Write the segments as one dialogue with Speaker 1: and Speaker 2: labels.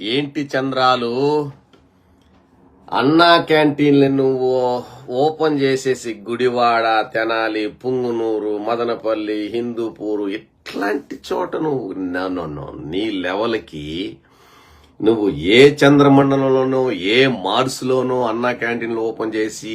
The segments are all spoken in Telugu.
Speaker 1: ఏంటి చంద్రాలు? అన్నా క్యాంటీన్లు నువ్వు ఓపెన్ చేసేసి గుడివాడ తెనాలి పుంగునూరు మదనపల్లి హిందూపూరు ఇట్లాంటి చోట నువ్వు నన్ను నీ లెవెల్కి నువ్వు ఏ చంద్రమండలంలోనో ఏ మార్స్లోనో అన్నా క్యాంటీన్లు ఓపెన్ చేసి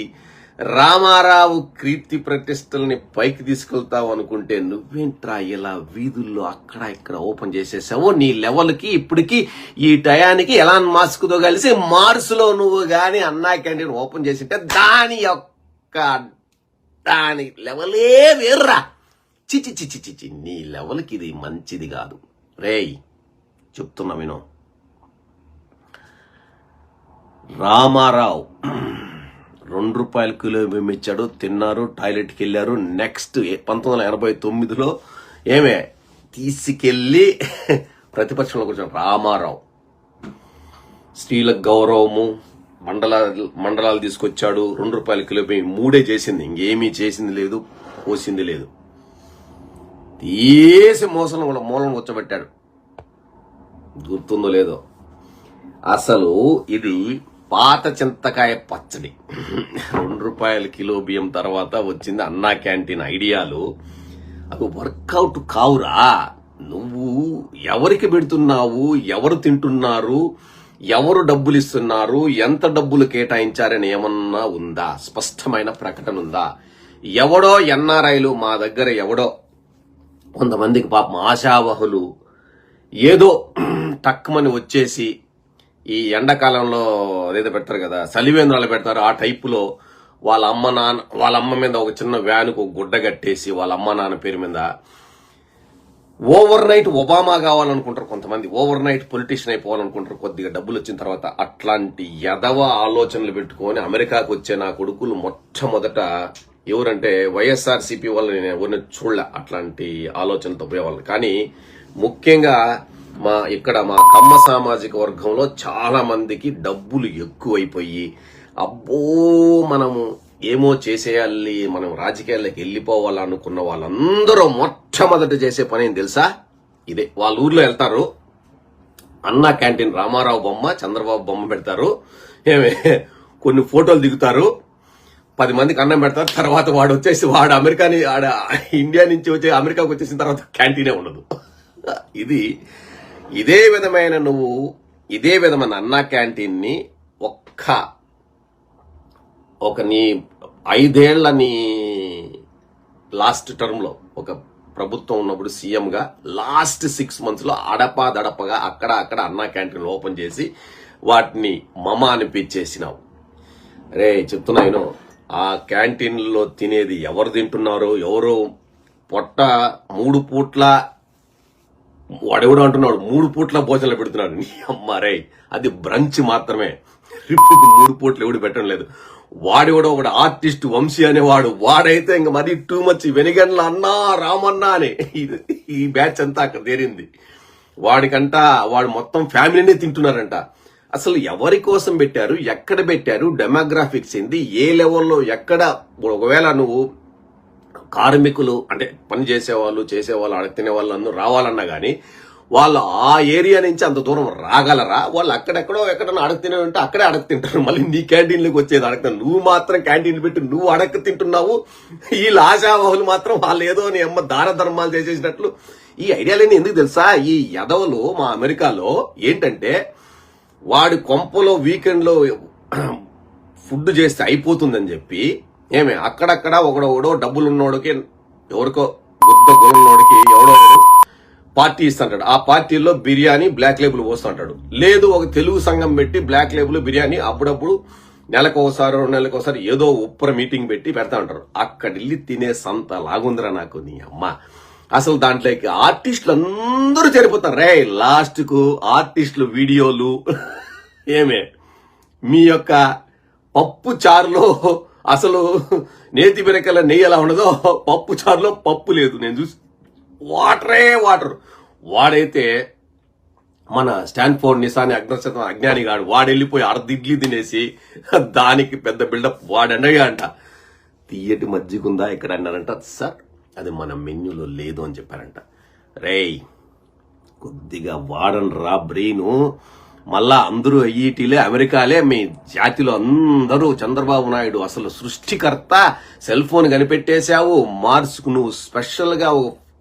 Speaker 1: రామారావు కీర్తి ప్రతిష్టల్ని పైకి తీసుకెళ్తావు అనుకుంటే నువ్వేంట్రా ఇలా వీధుల్లో అక్కడ ఇక్కడ ఓపెన్ చేసేసావు? నీ లెవెల్కి ఇప్పటికి ఈ టయానికి ఎలాన్ మాస్క్తో కలిసి మార్స్లో నువ్వు కానీ అన్నా క్యాంటీన్ ఓపెన్ చేసింటే దాని యొక్క దాని లెవెలే వేర్రా. చిచి చిచి చిచి నీ లెవెల్కి ఇది మంచిది కాదు. రేయ్ చెప్తున్నా విను. రామారావు రెండు రూపాయల కిలో బియ్యం ఇచ్చాడు తిన్నారు టాయిలెట్కి వెళ్ళారు. నెక్స్ట్ పంతొమ్మిది వందల ఎనభై తొమ్మిదిలో ఏమే? తీసుకెళ్ళి ప్రతిపక్షంలో కూర్చొని రామారావు. స్త్రీల గౌరవము మండలాలు మండలాలు తీసుకొచ్చాడు. రెండు రూపాయల కిలో మూడే చేసింది. ఇంకేమీ చేసింది లేదు పోసింది లేదు. తీసి మోసం కూడా మూలం కూర్చోబెట్టాడు. గుర్తుందో లేదో. అసలు ఇది పాత చింతకాయ పచ్చడి. రెండు రూపాయల కిలో బియ్యం తర్వాత వచ్చింది అన్నా క్యాంటీన్ ఐడియాలు. అవి వర్కౌట్ కావురా. నువ్వు ఎవరికి పెడుతున్నావు? ఎవరు తింటున్నారు? ఎవరు డబ్బులు ఇస్తున్నారు? ఎంత డబ్బులు కేటాయించారని ఏమన్నా ఉందా? స్పష్టమైన ప్రకటన ఉందా? ఎవడో ఎన్ఆర్ఐలు మా దగ్గర ఎవడో కొంతమందికి పాపం ఆశావహులు ఏదో టక్కుమని వచ్చేసి ఈ ఎండాకాలంలో అదేదో పెడతారు కదా సలివేంద్రాలు పెడతారు ఆ టైపులో వాళ్ళ అమ్మ నాన్న వాళ్ళ అమ్మ మీద ఒక చిన్న వ్యాన్కు ఒక గుడ్డ కట్టేసి వాళ్ళ అమ్మ నాన్న పేరు మీద ఓవర్ నైట్ ఒబామా కావాలనుకుంటారు కొంతమంది. ఓవర్ నైట్ పొలిటీషియన్ అయిపోవాలనుకుంటారు. కొద్దిగా డబ్బులు వచ్చిన తర్వాత అట్లాంటి యదవ ఆలోచనలు పెట్టుకొని అమెరికాకు వచ్చే నా కొడుకులు మొట్టమొదట ఎవరంటే వైఎస్ఆర్సీపీ వాళ్ళని నేను ఎవరిని చూడలే అట్లాంటి ఆలోచనతో పోయేవాళ్ళు కానీ ముఖ్యంగా మా ఇక్కడ మా కమ్మ సామాజిక వర్గంలో చాలా మందికి డబ్బులు ఎక్కువైపోయి అబ్బో మనము ఏమో చేసేయాలి మనం రాజకీయాల్లోకి వెళ్ళిపోవాలనుకున్న వాళ్ళందరూ మొట్టమొదట చేసే పని ఏం తెలుసా? ఇదే. వాళ్ళ ఊర్లో వెళ్తారు. అన్నా క్యాంటీన్ రామారావు బొమ్మ చంద్రబాబు బొమ్మ పెడతారు. ఏమే కొన్ని ఫోటోలు దిగుతారు. పది మందికి అన్నం పెడతారు. తర్వాత వాడు వచ్చేసి వాడు అమెరికాని ఆడ ఇండియా నుంచి వచ్చి అమెరికాకు వచ్చేసిన తర్వాత క్యాంటీనే ఉండదు. ఇది ఇదే విధమైన నువ్వు ఇదే విధమైన అన్నా క్యాంటీన్ని ఒక్క ఒక నీ ఐదేళ్ళ నీ లాస్ట్ టర్మ్లో ఒక ప్రభుత్వం ఉన్నప్పుడు సీఎంగా లాస్ట్ సిక్స్ మంత్స్లో అడపా దడపగా అక్కడ అక్కడ అన్నా క్యాంటీన్ ఓపెన్ చేసి వాటిని మమ అనిపించేసినావు. రే చెప్తున్నా ఆ క్యాంటీన్లో తినేది ఎవరు తింటున్నారో? ఎవరు పొట్ట మూడు పూట్ల వాడెవడో అంటున్నాడు మూడు పూట్ల భోజనాలు పెడుతున్నాడు. నీ అమ్మారే అది బ్రంచ్ మాత్రమే. రిప్పుకు మూడు పూట్లు ఎవడు పెట్టడం లేదు. వాడెవడో ఒకడు ఆర్టిస్ట్ వంశీ అనేవాడు. వాడైతే ఇంక మరీ టూ మచ్ వెనిగన్ల అన్నా రామన్నా అని. ఇది- ఈ బ్యాచ్ అంతా అక్కడ తేరింది వాడికంట వాడు మొత్తం ఫ్యామిలీనే తింటున్నారంట. అసలు ఎవరి కోసం పెట్టారు ఎక్కడ పెట్టారు డెమోగ్రాఫిక్స్ ఏంది ఏ లెవెల్లో ఎక్కడ ఒకవేళ నువ్వు కార్మికులు అంటే పని చేసేవాళ్ళు చేసేవాళ్ళు అడగ తినే వాళ్ళు అందరూ రావాలన్నా కానీ వాళ్ళు ఆ ఏరియా నుంచి అంత దూరం రాగలరా? వాళ్ళు అక్కడెక్కడో ఎక్కడన్నా అడగ తినే ఉంటే అక్కడే అడగ తింటారు. మళ్ళీ నీ క్యాంటీన్లోకి వచ్చేది అడగతాను నువ్వు మాత్రం క్యాంటీన్ పెట్టి నువ్వు అడగ తింటున్నావు. ఈ ఆశావహులు మాత్రం వాళ్ళు ఏదో నీ అమ్మ దాన ధర్మాలు చేసేసినట్లు. ఈ ఐడియాలన్నీ ఎందుకు తెలుసా? ఈ యదవలు మా అమెరికాలో ఏంటంటే వాడి కొంపలో వీకెండ్లో ఫుడ్ చేస్తే అయిపోతుందని చెప్పి ఏమే అక్కడక్కడ ఒకడోడో డబ్బులు ఉన్నోడికి ఎవరికో బుద్ధ గురున్నోడికి ఎవడో పార్టీ ఇస్తుంటాడు. ఆ పార్టీలో బిర్యానీ బ్లాక్ లేబుల్ పోస్తుంటాడు. లేదు ఒక తెలుగు సంఘం పెట్టి బ్లాక్ లేబుల్ బిర్యానీ అప్పుడప్పుడు నెలకు ఒకసారి రెండు నెలలకు ఒకసారి ఏదో ఉప్పర మీటింగ్ పెట్టి పెడతా ఉంటారు అక్కడ వెళ్ళి తినే సంత లాగుందిరా నాకు నీ అమ్మ. అసలు దాంట్లోకి ఆర్టిస్టులు అందరూ చేరిపోతారు. రే లాస్ట్కు ఆర్టిస్టులు వీడియోలు. ఏమే మీ యొక్క పప్పు చారులో అసలు నేతి బిరకల నెయ్యి ఎలా ఉండదో పప్పు చారులో పప్పు లేదు. నేను చూసి వాటరే వాటర్. వాడైతే మన స్టాన్ఫోర్డ్ నిసాని అగ్రశతం అజ్ఞాని గాడు వాడెళ్ళిపోయి వెళ్ళిపోయి అర్ధ ఇడ్లీ తినేసి దానికి పెద్ద బిల్డప్ వాడన్నగా అంట తీయటి మజ్జిగుందా ఇక్కడ అన్నారంట. సార్ అది మన మెన్యూలో లేదు అని చెప్పారంట. రేయ్ కొద్దిగా వాడను రా బ్రెయిన్. మళ్ళా అందరూ ఐఈటీలే అమెరికాలే మీ జాతిలో అందరూ చంద్రబాబు నాయుడు అసలు సృష్టికర్త. Cell phone కనిపెట్టేశావు. మార్స్కు నువ్వు స్పెషల్గా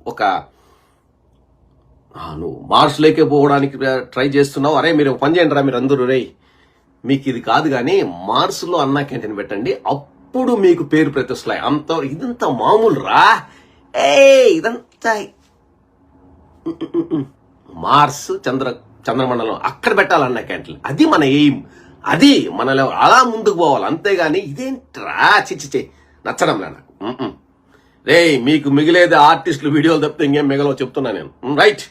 Speaker 1: ఒక నువ్వు మార్స్ లేకే పోవడానికి ట్రై చేస్తున్నావు. అరే మీరు పని చేయండి రా మీరు అందరూ. రే మీకు ఇది కాదు కానీ మార్స్లో అన్నా క్యాంటీన్ పెట్టండి. అప్పుడు మీకు పేరు ప్రతిష్టలే. అంత ఇదంతా మామూలు రా. ఏ ఇదంతా మార్స్ చంద్ర చంద్రమండలం అక్కడ పెట్టాలన్న క్యాంటీన్. అది మన ఎయిమ్. అది మనలో అలా ముందుకు పోవాలి. అంతేగాని ఇదేంట్రా? చిచ్చి నచ్చడం లే నాకు రే మీకు మిగిలేది ఆర్టిస్టులు వీడియోలు తప్పితే ఇంకేం మిగలవు చెప్తున్నా నేను. రైట్.